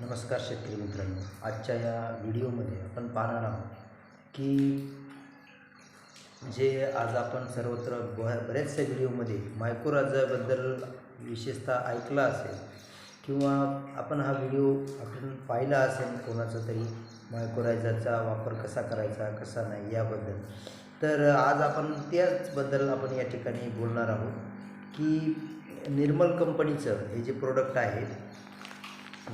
नमस्कार शेतकरी मित्रांनो. आजच्या या व्हिडिओमध्ये आपण पाहणार आहोत की जे आज आपण सर्वत्र ब बऱ्याचशा व्हिडिओमध्ये मायक्रोराजाबद्दल विशेषतः ऐकला असेल किंवा आपण हा व्हिडिओ आपण पाहिला असेल कोणाचा तरी मायक्रोराजाचा वापर कसा करायचा कसा नाही याबद्दल. तर आज आपण त्याचबद्दल आपण या ठिकाणी बोलणार आहोत की निर्मल कंपनीचं हे जे प्रोडक्ट आहे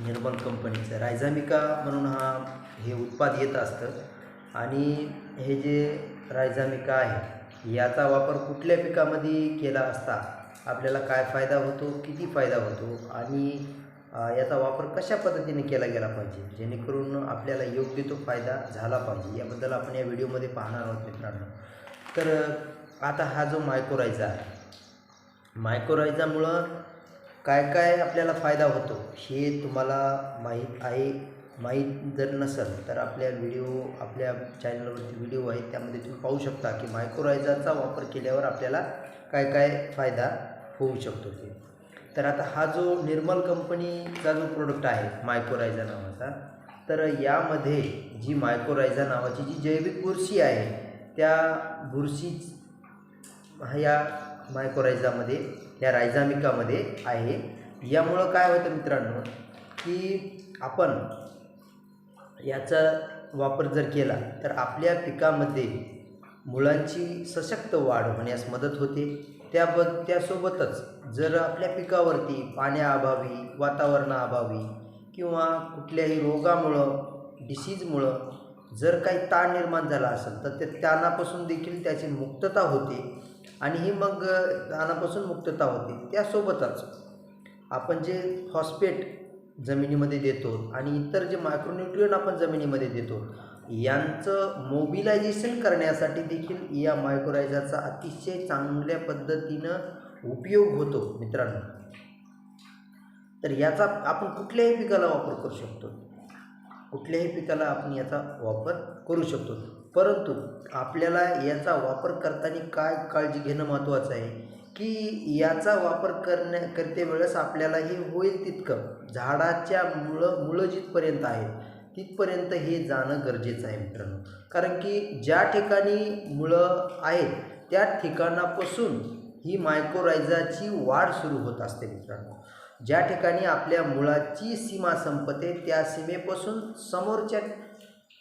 निर्मल कंपनीचं. रायझामिका म्हणून हा हे उत्पाद येत असतं. आणि हे जे रायझामिका आहे याचा वापर कुठल्या पिकामध्ये केला असता आपल्याला काय फायदा होतो किती फायदा होतो आणि याचा वापर कशा पद्धतीने केला गेला पाहिजे जेणेकरून आपल्याला योग्य तो फायदा झाला पाहिजे याबद्दल आपण या व्हिडिओमध्ये पाहणार आहोत मित्रांनो. तर आता हा जो मायक्रोरायझा आहे मायक्रोरायझामुळं काय काय आपल्याला फायदा होतो हे तुम्हाला माहीत आहे माहीत जर नसेल तर आपल्या व्हिडिओ आपल्या चॅनलवरती व्हिडिओ आहेत त्यामध्ये तुम्ही पाहू शकता की मायक्रोरायझरचा वापर केल्यावर आपल्याला काय काय फायदा होऊ शकतो ते. तर आता हा जो निर्मल कंपनीचा जो प्रोडक्ट आहे मायक्रोरायझा नावाचा तर यामध्ये जी मायक्रोरायझा नावाची जी जैविक बुरशी आहे त्या बुरशी ह्या मायक्रोरायझामध्ये या रायझामिकामध्ये आहे. यामुळं काय होतं मित्रांनो की आपण याचा वापर जर केला तर आपल्या पिकामध्ये मुळांची सशक्त वाढ होण्यास मदत होते. त्याब त्यासोबतच जर आपल्या पिकावरती पाण्याअभावी वातावरणाअभावी किंवा कुठल्याही रोगामुळं डिसीजमुळं जर काही ताण निर्माण झाला असेल तर ते ताणापासून देखील त्याची मुक्तता होते. आणि ही मग दानापासून मुक्तता होते. त्यासोबतच आपण जे फॉस्फेट जमिनीमध्ये देतो आणि इतर जे मायक्रोन्युट्रियन आपण जमिनीमध्ये देतो यांचं मोबिलायझेशन करण्यासाठी देखील या मायक्रोरायझाचा अतिशय चांगल्या पद्धतीनं उपयोग होतो मित्रांनो. तर याचा आपण कुठल्याही पिकाला वापर करू शकतो. कुठल्याही पिकाला आपण याचा वापर करू शकतो. परंतु आपल्याला याचा वापर करताना काय काळजी घेणं महत्त्वाचं आहे? की याचा वापर करण्या करते वेळेस आपल्याला हे होईल तितकं. झाडाच्या मुळं मुळं जिथपर्यंत आहेत तिथपर्यंत हे जाणं गरजेचं आहे मित्रांनो. कारण की ज्या ठिकाणी मुळं आहेत त्या ठिकाणापासून ही मायक्रोरायझाची वाढ सुरू होत असते मित्रांनो. ज्या ठिकाणी आपल्या मुळाची सीमा संपते त्या सीमेपासून समोरच्या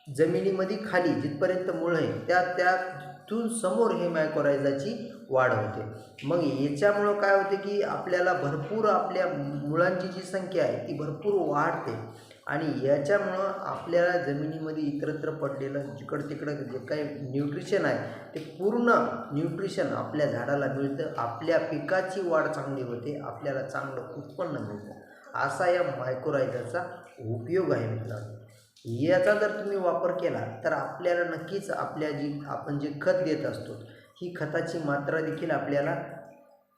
जमिनीमध्ये खाली जिथपर्यंत मुळं आहे त्या त्यातून समोर हे मायक्रोरायझाची वाढ होते. मग याच्यामुळं काय होते की आपल्याला भरपूर आपल्या मुळांची जी संख्या आहे ती भरपूर वाढते. आणि याच्यामुळं आपल्याला जमिनीमध्ये इतरत्र पडलेलं जिकडं तिकडं जे काही न्यूट्रिशन आहे ते पूर्ण न्यूट्रिशन आपल्या झाडाला मिळतं. आपल्या पिकाची वाढ चांगली होते आपल्याला चांगलं उत्पन्न मिळतं. असा या मायक्रोरायझरचा उपयोग आहे मित्रांनो. याचा जर तुम्ही वापर केला तर आपल्याला नक्कीच आपल्या जी आपण जे खत देत असतो ही खताची मात्रा देखील आपल्याला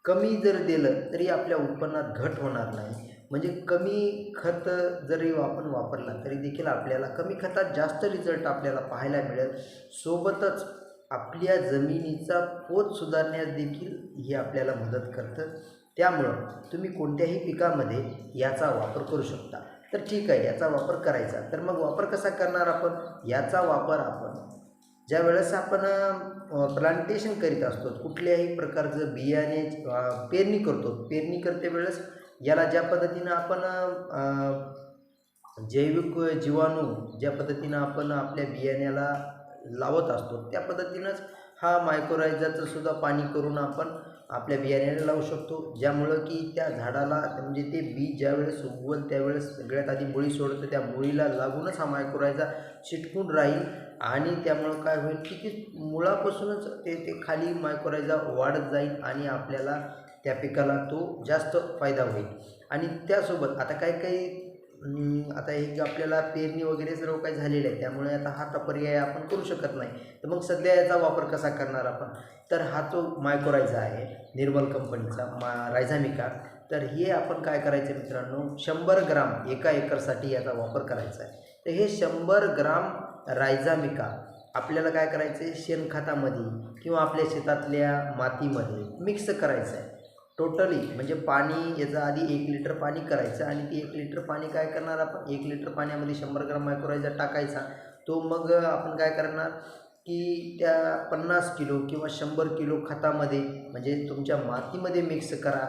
कमी जर दिलं तरी आपल्या उत्पन्नात घट होणार नाही. म्हणजे कमी खत जरी आपण वापरला तरी देखील आपल्याला कमी खतात जास्त रिझल्ट आपल्याला पाहायला मिळेल. सोबतच आपल्या जमिनीचा पोत सुधारण्यास देखील हे आपल्याला मदत करतं. त्यामुळं तुम्ही कोणत्याही पिकामध्ये याचा वापर करू शकता. तर ठीक आहे याचा वापर करायचा. तर मग वापर कसा करणार आपण? याचा वापर आपण. ज्या वेळेस आपण प्लांटेशन करीत असतो कुठल्याही प्रकारचं बियाणे पेरणी करतो पेरणी करते वेळेस याला ज्या पद्धतीनं आपण जैविक जीवाणू ज्या पद्धतीनं आपण आपल्या बियाण्याला लावत असतो त्या पद्धतीनंच हा मायक्रोरायझाचं सुद्धा पाणी करून आपण आपल्या बियाण्याला लावू शकतो ज्यामुळं की त्या झाडाला म्हणजे ते बी ज्यावेळेस उगवल त्यावेळेस सगळ्यात आधी मुळी सोडतं त्या मुळीला लागूनच हा मायक्रोरायझा चिटकून राहील. आणि त्यामुळं काय होईल की ती मुळापासूनच ते ते खाली मायक्रोरायझा वाढत जाईल आणि आपल्याला त्या पिकाला तो जास्त फायदा होईल. आणि त्यासोबत आता काही काही आता हे आपल्याला पेरणी वगैरे सर्व काही झालेलं आहे त्यामुळे आता हा तर पर्याय आपण करू शकत नाही. तर मग सध्या याचा वापर कसा करणार आपण? तर हा जो मायक्रोरायझा आहे निर्मल कंपनीचा मा रायझामिका. तर हे आपण काय करायचं मित्रांनो? शंभर ग्राम एका एकरसाठी याचा वापर करायचा आहे. तर हे शंभर ग्राम रायझामिका आपल्याला काय करायचं आहे शेणखतामध्ये किंवा आपल्या शेतातल्या मातीमध्ये मिक्स करायचं आहे टोटली म्हणजे पाणी याचं आधी एक लिटर पाणी करायचं आणि ती एक लिटर पाणी काय करणार आपण? एक लिटर पाण्यामध्ये शंभर ग्राम मायक्रोरायझर टाकायचा. तो मग आपण काय करणार? की त्या पन्नास किलो किंवा शंभर किलो खतामध्ये म्हणजे तुमच्या मातीमध्ये मिक्स करा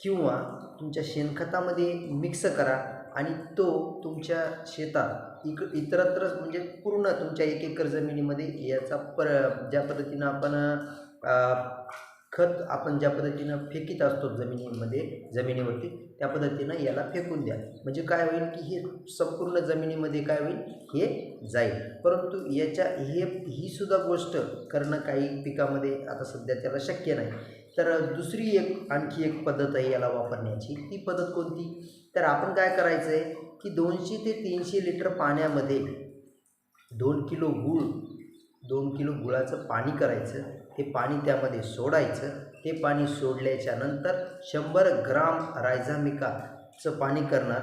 किंवा तुमच्या शेणखतामध्ये मिक्स करा आणि तो तुमच्या शेतात इक इतरत्र म्हणजे पूर्ण तुमच्या एक एकर जमिनीमध्ये याचा पर ज्या पद्धतीनं आपण खत आपण ज्या पद्धतीनं फेकीत असतो जमिनीमध्ये जमिनीवरती त्या पद्धतीनं याला फेकून द्या. म्हणजे काय होईल की हे संपूर्ण जमिनीमध्ये काय होईल? हे जाईल. परंतु याच्या हे ही सुद्धा गोष्ट करणं काही पिकामध्ये आता सध्या त्याला शक्य नाही. तर दुसरी एक आणखी एक पद्धत आहे याला वापरण्याची. ती पद्धत कोणती? तर आपण काय करायचं आहे की दोनशे ते तीनशे लिटर पाण्यामध्ये दोन किलो गूळ दोन किलो गुळाचं पाणी करायचं. ते पाणी त्यामध्ये सोडायचं. ते पाणी सोडल्याच्या नंतर शंभर ग्राम रायझामिकाचं पाणी करणार.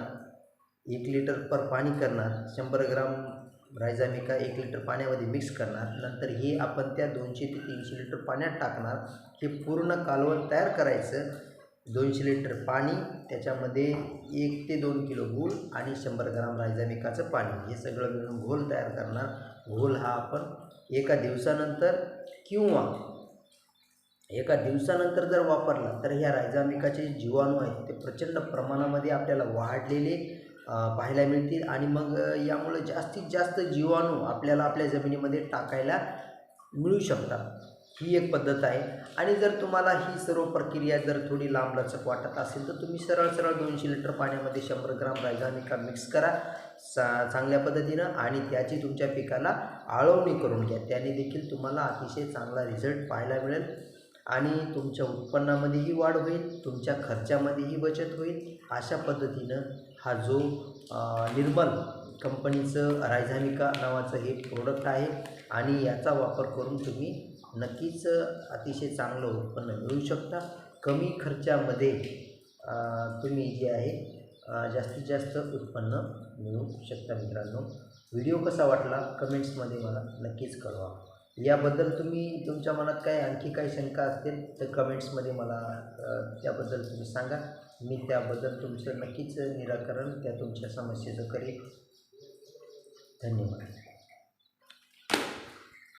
एक लिटर पर पाणी करणार. शंभर ग्राम रायझामिका एक लिटर पाण्यामध्ये मिक्स करणार. नंतर हे आपण त्या दोनशे ते तीनशे लिटर पाण्यात टाकणार. हे पूर्ण कालवण तयार करायचं. दोनशे लिटर पाणी त्याच्यामध्ये एक ते दोन किलो गूळ आणि शंभर ग्राम रायझामिकाचं पाणी. हे सगळं मिळून घोल तयार करणार. घोल हा आपण एका दिवसानंतर किंवा एका दिवसानंतर जर वापरला तर ह्या रायझामिकाचे जीवाणू आहेत ते प्रचंड प्रमाणामध्ये आपल्याला वाढलेले पाहायला मिळतील. आणि मग यामुळं यामुळे जास्तीत जास्त जीवाणू आपल्याला आपल्या जमिनीमध्ये टाकायला मिळू शकतात. ही एक पद्धत आहे. आणि जर तुम्हाला ही सर्व प्रक्रिया जर थोडी लांबलचक वाटत असेल तर तुम्ही सरळ सरळ दोनशे लिटर पाण्यामध्ये शंभर ग्राम रायझामिका मिक्स करा सा चांगल्या पद्धतीनं आणि त्याची तुमच्या पिकाला आळवणी करून घ्या. त्याने देखील तुम्हाला अतिशय चांगला रिझल्ट पाहायला मिळेल आणि तुमच्या उत्पन्नामध्येही वाढ होईल तुमच्या खर्चामध्येही बचत होईल. अशा पद्धतीनं हा जो निर्मल कंपनीचं रायझानिका नावाचं हे प्रोडक्ट आहे आणि याचा वापर करून तुम्ही नक्कीच अतिशय चांगलं उत्पन्न मिळू शकता. कमी खर्चामध्ये तुम्ही जे आहे जास्तीत जास्त उत्पन्न मिळू शकता मित्रांनो. व्हिडिओ कसा वाटला कमेंट्समध्ये मला नक्कीच कळवा. याबद्दल तुम्ही तुमच्या मनात काय आणखी काही शंका असतील तर कमेंट्समध्ये मला त्याबद्दल तुम्ही सांगा. मी त्याबद्दल तुमचं नक्कीच निराकरण त्या तुमच्या समस्येचं करेन. धन्यवाद.